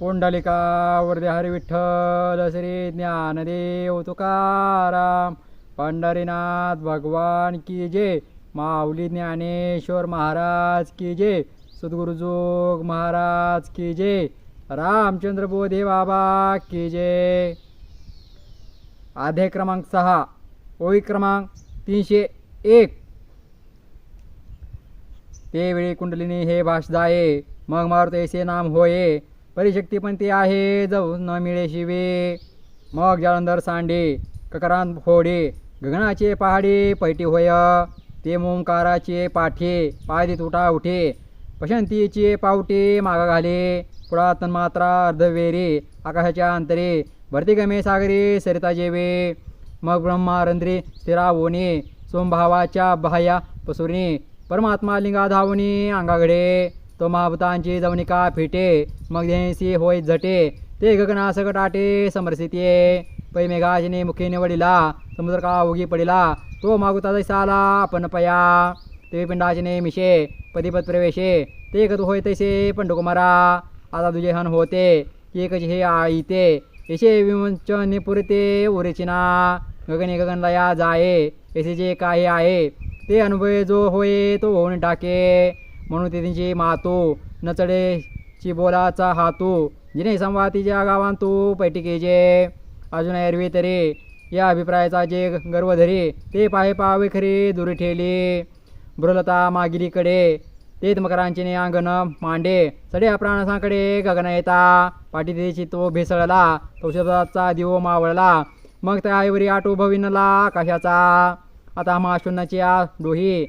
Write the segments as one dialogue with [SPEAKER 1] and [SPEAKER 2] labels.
[SPEAKER 1] पुंडलिका वरदे हरी विठ्ठल श्री ज्ञानदेव तुकाराम पंढरीनाथ भगवान की जय माऊली ज्ञानेश्वर महाराज की जय सद्गुरुजोग महाराज की जय रामचंद्र बोधे बाबा की जय. आधे क्रमांक सहा ओळी क्रमांक तीनशे एक. ते वेळी कुंडलिनी हे भाषदाये मग मारुतेसे नाम होये. परिशक्ती पण ती आहे. जाऊ न मिळे शिवे. मग जालंधर सांडे ककरांत फोडे गगनाचे पहाडे पैटी होय. ते मोमकाराचे पाठे पायदी तुटा उठे. पशंतीचे पावटे मागा घाले. पुरातन मात्रा अर्धवेरे आकाशाच्या अंतरे. भरती गमे सागरे सरिता जेवे. मग ब्रह्मारंद्रे स्थिरावोने सोमभावाच्या बाह्या पसुरणे. परमात्मा लिंगा धावणे अंगाघडे. तो महाभूतांची जवनिका फिटे मग देसी होय झटे ते गगना सकटाटे समरसिते पै मेघाजने मुखे निवडिला समुद्र का उगी पडिला तो मागुता जैसाला आपण पया ते पिंडाजने मिशे पदीपत प्रवेशे ते गत होय तैसे पंडुकुमारा. आता तुझे हन होते की कशी हे आईते येशे विमंच निपुरते उरेचिना. गगने गगनलया जाये येथे जे काही आहे ते अनुभव जो होय तो होऊन टाके. म्हणून ते त्यांची मातो नचडे चिबोलाचा हातू जिने संवातीच्या गावांतू पैटिकेचे अजून एरवी तरी या अभिप्रायाचा जे गर्व धरी ते पाहे पावे खरी दुरी ठेली. ब्रुलता मागिलीकडे तेच मकरांचे अंगण मांडे सड्या प्राणसाकडे गगन येता. पाठीतेची तो भेसळला औषधाचा दिवो मावळला मग त्या आईवरी आटो भविनला आकाशाचा आता महाशून्याच्या डोही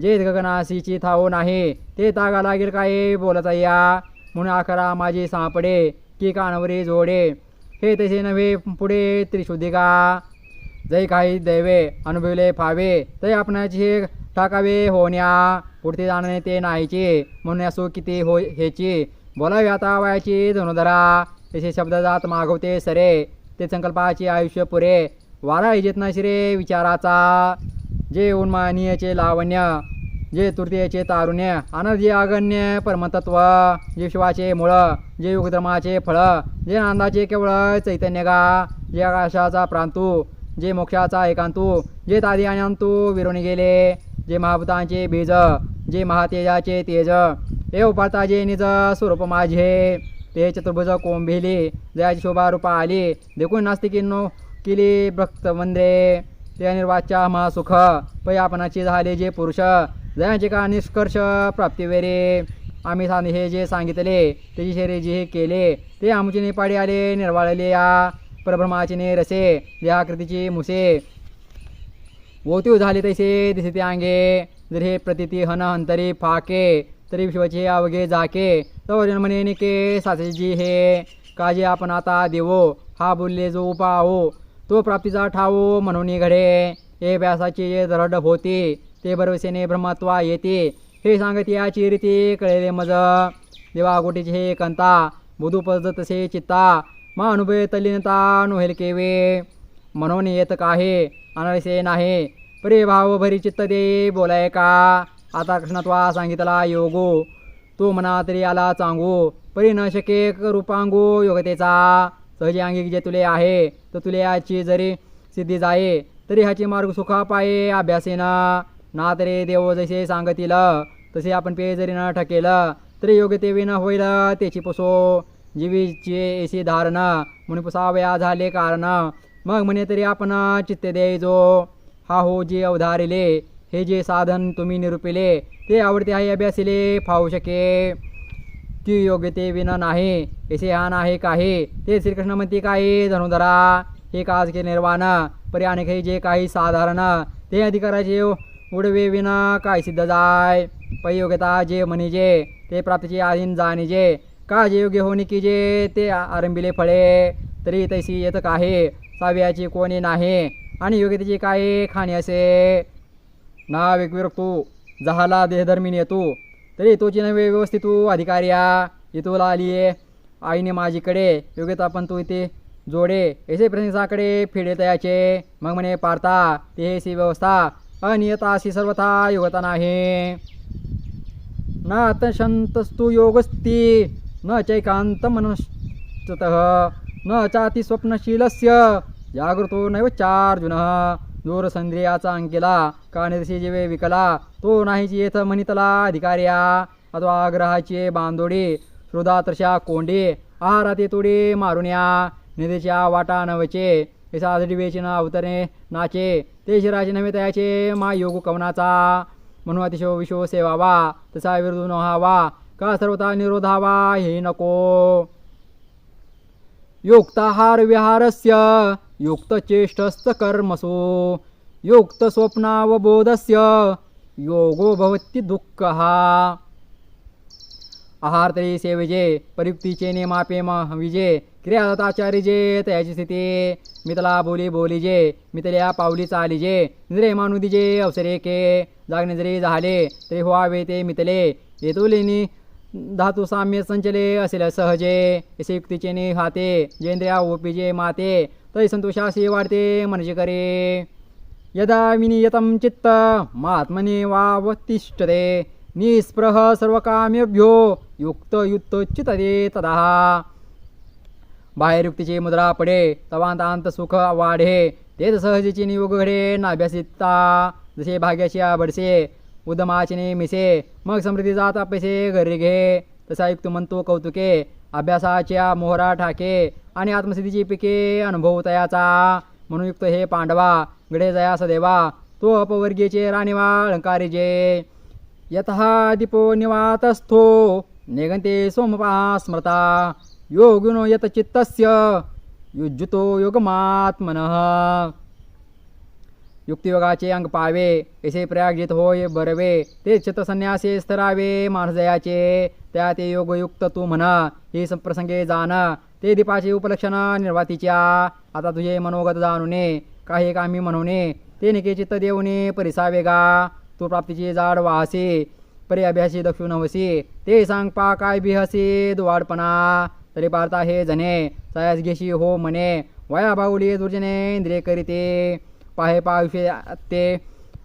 [SPEAKER 1] जे गगनासीची थाओ नाही ते तागा लागेल काय बोलता या? म्हणून अकरा माझे सापडे की कानवरी जोडे. हे तसे नव्हे पुढे त्रिशुद्धिका. जै काही दैवे अनुभवले फावे तै आपणाची हे टाकावे होण्या. पुढते जाणणे ते नाहीचे म्हणून असो किती हो ह्याची बोलावी आता वयाची धनुधरा. तसे शब्द जात मागवते सरे ते संकल्पाचे आयुष्य पुरे. वारा इजेत श्रे विचाराचा. जे उन्मानीयचे लावण्य जे तृतीयेचे तारुण्य आनंद जे अगण्य परमतत्व जे शिवाचे मुळ जे युगधर्माचे फळ जे आनंदाचे केवळ चैतन्यगा जे आकाशाचा प्रांतू जे मोक्षाचा एकांतू जे तादी अनंतू अंतू विरून गेले जे महाभूतांचे बीज जे महातेजाचे तेज हे उपाता जे निज स्वरूप माझे ते चतुर्भुज कोंभिली जयाची शोभा रूपा आली देखून नास्तिकींनो केली भक्त वंदे ते निर्वाचा महासुख पै झाले जे पुरुष. जयांचे का निष्कर्ष प्राप्तीवेरे आम्ही सांग हे जे सांगितले त्याची शरीर जे हे केले ते आमचे नेपाडी आले निर्वाळले या परब्रह्माचे ने रसे या कृतीची मुसे. ओतीव झाले तैसे दिसे ते अंगे जर हे प्रतिती हन अंतरी फाके तरी विश्वाचे अवघे जाके तवर म्हणे निके साचेजी हे काजे आपण आता देवो हा बोलले जो उपाहो तो प्राप्तीचा ठाऊ म्हणून घडे हे व्यासाचे जे दरड होते ते भरवसेने ब्रह्मत्वा येते. हे सांगत याची रीती कळले मज. देवा गोटीचे हे कंता बुधुपद तसे चित्ता मा अनुभव तल्लीनता नोहेल केवे. म्हणून येत काहे अनळसे नाही परे भाव भरी चित्त दे बोलाय का? आता कृष्णत्वा सांगितला योगो तो म्हणा तरी आला चांगू परी न शके रूपांगो योगतेचा. सहजी अंगी जे तुले आहे तर तुले याची जरी सिद्धी जाये तरी ह्याची मार्ग सुखा पाये अभ्यासेना. ना तरी देव जसे सांगतील तसे आपण पे जरी न ठकेल तरी योग्य ते विना होईल त्याची पुसो. जीवीचे एसी धारण म्हणून पुसावया झाले कारण. मग म्हणे तरी आपण चित्ते द्यायचो. हा हो जे अवधारिले हे जे साधन तुम्ही निरुपिले ते आवडते आहे अभ्यासिले फावू शके. ती योग्यते विना विन नाही ऐसे हा नाही काही ते श्रीकृष्ण म्हणते काही धनुधरा हे काज के निर्वाण परी अनेक जे काही साधारण ते अधिकाराचे उडवे विन काय सिद्ध जाय? पै योग्यता जे म्हणजे ते प्राप्तीचे आधीन जाणीजे का जे योग्य होणे की जे ते आरंभिले फळे तरी तैसी येत काही साव्याची कोणी नाही आणि योग्यतेची काही खाणी असे. ना वेगविरक्तू जहाला देहधर्मीने येतो तरी तोची नवे व्यवस्थित तू अधिकार्या आली आहे. आईने माझीकडे योग्यता पण तू इथे जोडे. ऐसे प्रशंसाकडे फिडे तयाचे. मग म्हणे पारता ते सी व्यवस्था. अनियता अशी सर्वथा योगता नाही. ना आता योगस्ती न चैकान्तमनस्ततः न चाति स्वप्नशीलस्य जागृतो नैव चार्जुनः. दूरसंद्रियाचा अंकेला का निर्शी जिवे विकला तो नाहीची येथ म्हणितला अधिकार्या. अथवा आग्रहाचे बांधोडी श्रोदात्रशा कोंडी आहाराते तोडे या निधीच्या वाटा नवचे हे न अवतरे नाचे. ते शिराचे नव्हे तयाचे मा योग कवनाचा. म्हणून अतिशो विशो सेवावा तसा विरोध नहावा का सर्वता निरोधावा हे नको. योक्ताहार विहारस्य युक्तचेष्टस्तकर्मसो युक्तस्वप्नावबोधस्य। योगो भवति दुःखः। आहार तरी सेवेजे परियुक्तीचे नेमापे विजे क्रियादत्ताचार्य जे तयाची स्थिती मितला बोली बोलीजे मितल्या पावली चालीजे निद्रे मानुदिजे अवसरे के। जागणे जरी झाले तरी व्हावे ते मितले। येतुलेनी धातू साम्य संचले असेल सहजे। असे युक्तीचे ने हाते जेंद्रिया ओपीजे माते। तरी संतोषाशी वाढते मनजे करे। यदा विनियतं चित्त महात्मने वावतिष्ठते निस्पृह सर्वकाम्यभ्यो युक्त युक्त चितते तदा बाहेरुक्तीची मुद्रा पडे तवांतांत सुख वाढे तेच सहजीचे नियोग घडे नाभ्यासिता जसे भाग्याशी बडसे उदमाचिने मिसे मग समृद्धी जात पैसे घरी घे। तसा युक्त म्हणतो कौतुके अभ्यासाच्या मोहरा ठाके आणि आत्मसिद्धीची पिके अनुभवतयाचा. म्हणून युक्त हे पांडवा गडे जया सदेवा तो अपवर्गीचे राणीवा अलंकारीजे यतः दीपो निवातस्थो निगंते सोमपा स्मृता. योगिनो यत चित्तस्य युज्युतो योगमात्मनः. युक्तियोगाचे अंग पावे ऐसे प्रयागजित होय बरवे. ते चित्तसन्यासे स्तरावे माणसदयाचे त्या ते योगयुक्त तू म्हणा हे संप्रसंगे जाण. ते दीपाचे उपलक्षण निर्वातीच्या. आता तुझे मनोगत जाणूने काही कामी म्हणूने ते निके चित्त देऊने परिसा वेगा तू प्राप्तीची जाड वाहसे परी अभ्यासी दक्षिण नवसी ते सांग पा काय बिहसी दुवाडपणा. तरी पारता हे जने सयास घेशी हो म्हणे वया बाहुली दुर्जने इंद्रिय करीते. पाहे पाविषे ते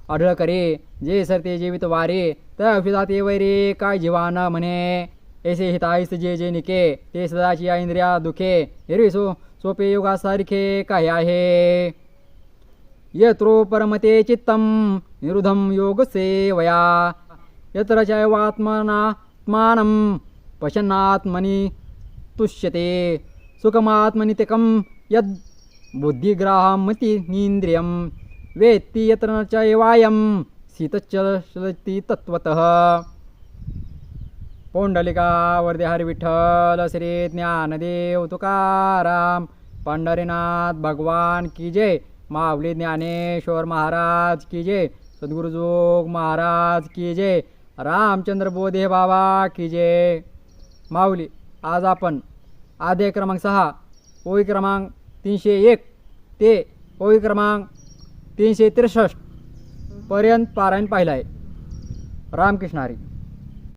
[SPEAKER 1] आढळ करे जे सरते जीवित वारे त्या औषधाते वैरे काय जीवान म्हणे ऐसे हिताईस जे जे निके ते सदाची या इंद्रिया दुखे एरवी सो सोपे योगासारखे काय आहे. यत्रो परमते चित्तं निरुधं योगसेवया. यत्र चैवात्मनात्मानं पश्यन्नात्मनि तुष्यते. सुखमात्मनितिकं यद् बुद्धिग्राहमतिनीन्द्रियं. वेत्ति यत्र न चैवायं शीतचलति तत्त्वतः. पोंडलिका वर्दे हरी विठ्ठल श्री ज्ञानदेव तुकाराम पंढरीनाथ भगवान की जय माऊली ज्ञानेश्वर महाराज की जय सद्गुरुजोग महाराज की जय रामचंद्र बोधे बाबा की जय. माऊली आज आपण आधे क्रमांक सहा ओळी क्रमांक तीनशे एक ते ओळी क्रमांक तीनशे त्रेसष्ट पर्यंत पारायण पाहिलं आहे. रामकृष्ण हरी.